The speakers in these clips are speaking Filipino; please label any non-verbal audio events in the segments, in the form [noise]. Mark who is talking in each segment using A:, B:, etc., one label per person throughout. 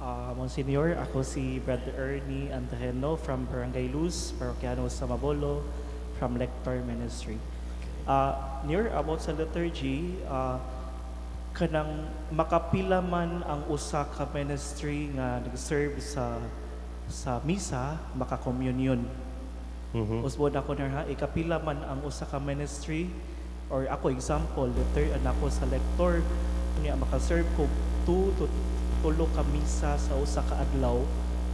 A: Uh, Monsignor, ako si Brother Ernie Antreno from Barangay Luz, Paroquiano sa Mabolo, from Lector Ministry. Uh, near about sa liturgy, uh, kanang makapila man ang usa ka ministry nga nag-serve sa sa misa, maka-communion.
B: Mhm.
A: Usbon ako na ha, ikapila man ang usa ka ministry or ako example, letter an ako sa lector, niya maka-serve ko 2 to tulo ka misa sa usa ka adlaw.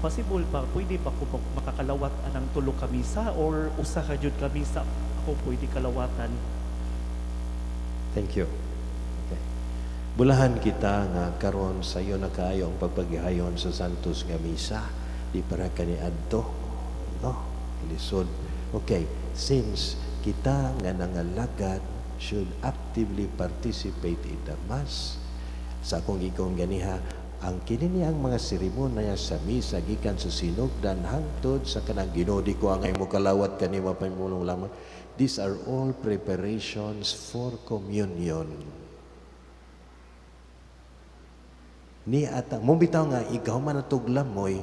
A: Possible ba pwede ba ko mak- makakalawat anang tulo ka misa or usa ka jud ka misa ako pwede kalawatan?
B: Thank you. Okay. Bulahan kita nga karon sa iyo na kaayo ang pagpagihayon sa Santos nga misa. Di para kani adto. No? Lisod. Okay. Since kita nga nangalagad should actively participate in the Mass. Sa akong gikong ganiha, ang kini ang mga seremonya sa misa gikan sa sinugdan hangtod sa kanang ginodi ko ang mo kalawat kanima pamulong lamang these are all preparations for communion. Ni atang mo bitaw nga ikaw man atog lamoy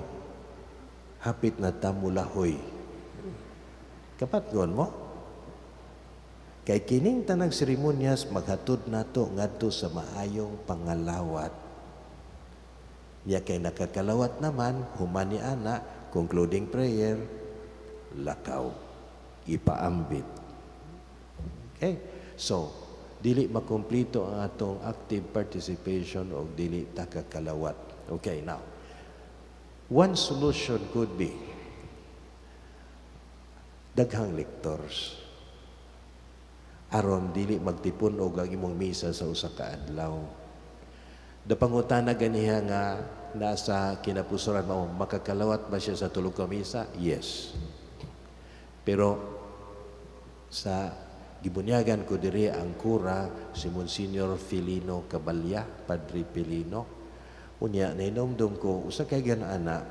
B: hapit na tamulahoy kapatgon mo? Kay kining tanang seremonyas maghatod nato ngadto sa maayong pangalawat niya kay nakakalawat naman, humani ana, concluding prayer, lakaw, ipaambit. Okay? So, dili makumplito ang atong active participation o dili takakalawat. Okay, now, one solution could be daghang lectors aron dili magtipon og ang imong misa sa usa ka adlaw. Da pangutana ganiha nga nasa kinapusoran mo makakalawat ba siya sa tulog ka misa? Yes. Pero sa gibunyagan ko diri ang kura si Monsignor Filino Cabalya, Padre Pilino. Unya nainomdom ko usa kay ana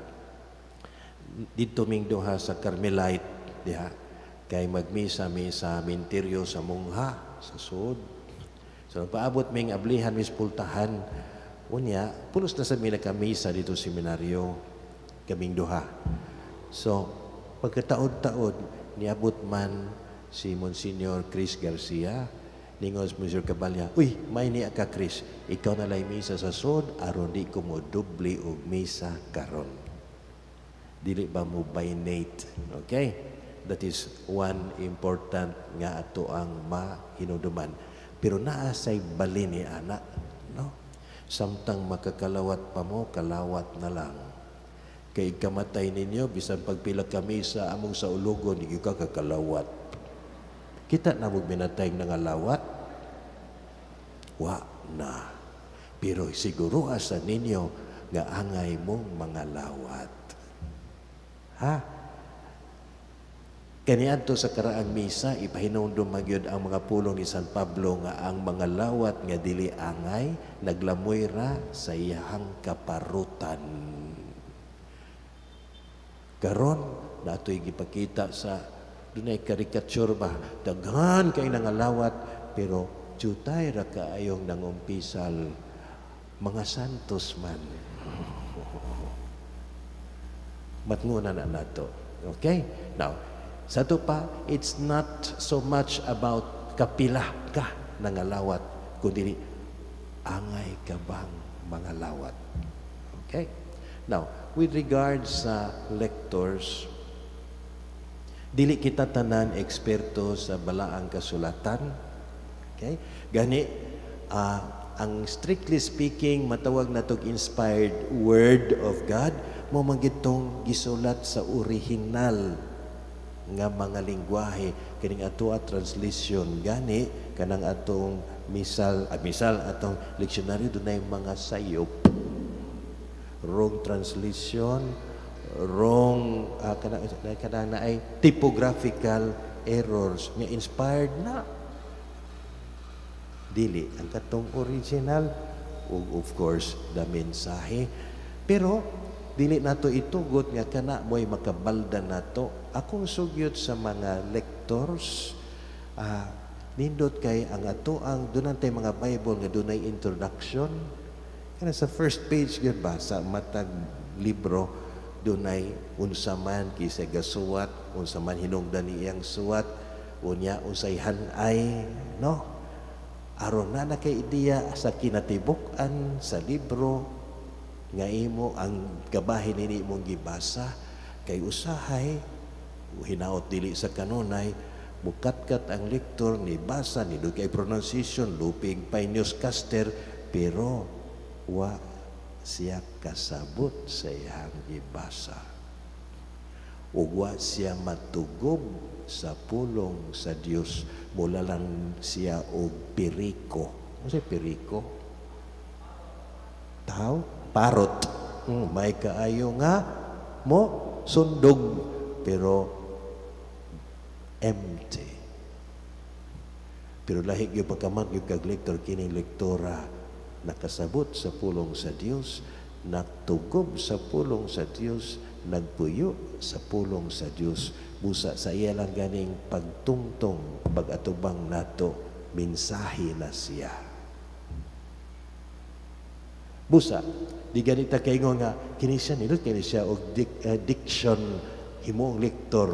B: dito ming duha sa Carmelite diha kay magmisa mi sa minteryo sa mungha sa sud. So paabot ming ablihan mis pultahan unya pulos na sa mi nakamisa dito sa seminaryo kaming duha. So pagkataod-taod niabot man si Monsignor Chris Garcia Ningos Monsieur Cabalya, Uy, may niya ka Chris, ikaw na lay misa sa sud aron di ko mo dubli og misa karon dili ba mo binate. Okay? That is one important nga ato ang mahinuduman. Pero naa say bali ni ana, no? Samtang makakalawat pa mo, kalawat na lang. Kay kamatay ninyo, bisan pagpila kami sa among sa ulugon, hindi ka kakalawat. Kita na mo binatay nga lawat? Wa na. Pero siguro asa ninyo nga angay mong mga lawat. Ha? Kaniadto sa karaang misa, ipahinundom magyud ang mga pulong ni San Pablo nga ang mga lawat nga dili angay, naglamoy ra sa iyahang kaparutan. Karon, nato'y gipakita sa dunay karikature ba, daghan kay nangalawat, pero jutay ra kaayong nangumpisal, mga santos man. [laughs] matngunan na nato. Okay? Now, sa to pa, it's not so much about kapila ka nangalawat, kundi angay ka bang mga lawat. Okay? Now, with regards sa lectors, dili kita tanan eksperto sa balaang kasulatan. Okay? Gani, ah, ang strictly speaking, matawag na tog inspired word of God, mo magitong gisulat sa original nga mga lingwahe. Kining ato at translation gani kanang atong misal at misal atong leksyonaryo dunay mga sayop. Wrong translation wrong uh, kanang kanang na ay typographical errors. Nga inspired na. Dili ang katong original of course the mensahe. Pero dili nato itugot nga kana mo'y makabalda nato akong sugyot sa mga lectors ah, nindot kay ang ato ang dunay mga Bible nga dunay introduction Kana sa first page gyud ba sa matag libro dunay unsa man kisay gasuwat, unsa man hinungdan iyang suwat, unya unsay hanay, no? Aron na na kay ideya sa kinatibuk-an sa libro nga imo ang gabahin nini imong gibasa. Kay usahay hinaot dili sa kanunay mukatkat ang lektor ni basa ni kay pronunciation lupig pa newscaster pero wa siya kasabot sa iyang gibasa. Ug wa siya matugob sa pulong sa Dios mula lang siya og piriko. Ano say piriko? Tao parot. Hmm, may kaayo nga mo sundog pero empty. Pero lahi gyud pagkamat gyud kag lektor lektora nakasabot sa pulong sa Dios nagtugob sa pulong sa Dios nagpuyo sa pulong sa Dios busa sa iya lang ganing pagtungtong pagatubang nato mensahe na siya busa. Di ganita kay nga kini siya nilot kini siya og dic- eh, diction himong lektor.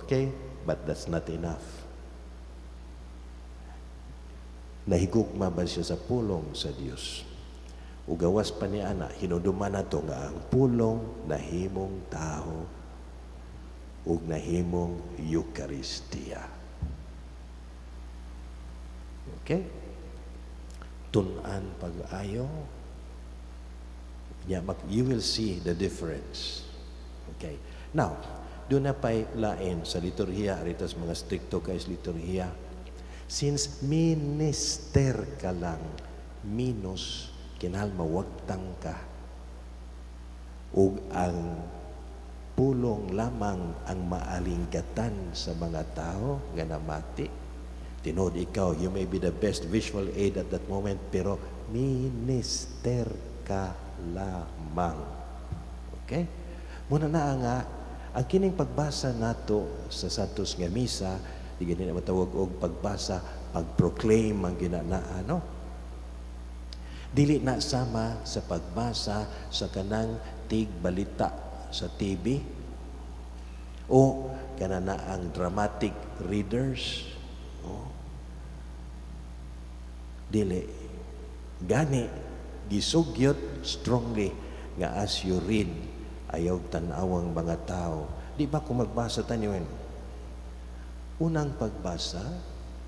B: Okay but that's not enough. Nahigugma ba siya sa pulong sa Dios ugawas pa ni ana hinuduman nato nga ang pulong nahimong tao ug nahimong Eucharistia. Okay? Tunan pag-ayo Yeah, mag, you will see the difference. Okay. Now, doon na pa'y lain sa liturhiya, rito sa mga stricto kay liturhiya. Since minister ka lang, minus, kinahal mawagtang ka. Ug ang pulong lamang ang maalinggatan sa mga tao nga namati. Tinod ikaw, you may be the best visual aid at that moment, pero minister ka lamang. Okay? Muna na nga, ang kining pagbasa nato sa Santos nga Misa, di ganyan na matawag og pagbasa, pag-proclaim ang ginanaan, no? Dili na sama sa pagbasa sa kanang tig balita sa TV o kana na ang dramatic readers. Oh. Dili. Gani, gisugyot strongly nga as you read, ayaw tanawang mga tao. Di ba kung magbasa tayo Unang pagbasa,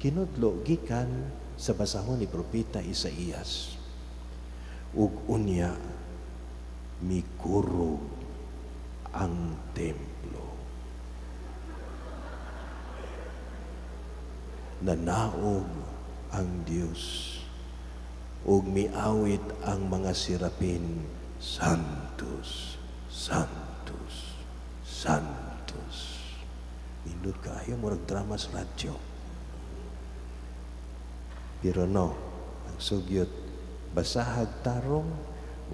B: kinudlo gikan sa basahon ni Propeta Isaías. Ug unya, mikurog ang templo. Nanaog ang Diyos ug miawit ang mga sirapin Santos, Santos, Santos. Nindot kayo, murag drama sa radyo. Pero no, ang sugyot, basahag tarong,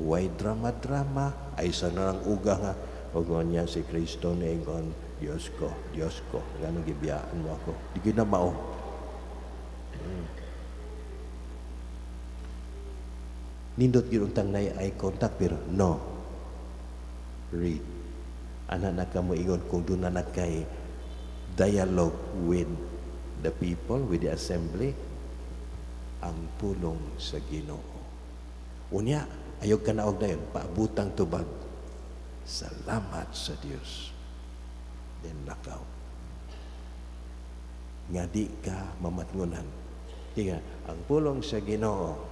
B: way drama-drama, ay sa narang uga nga, mo niya si Kristo na ingon, Diyos ko, Diyos ko, ganun gibiyaan mo ako. Di ko na mao. Nindot gyud untang nay eye contact pero no. Read. Ana na ka mo ingon kung doon na na kay dialogue with the people with the assembly ang pulong sa Ginoo. Unya ayog ka na og dayon paabutang tubag. Salamat sa Dios then lakaw. Nga di ka mamatngunan. Tiga, ang pulong sa Ginoo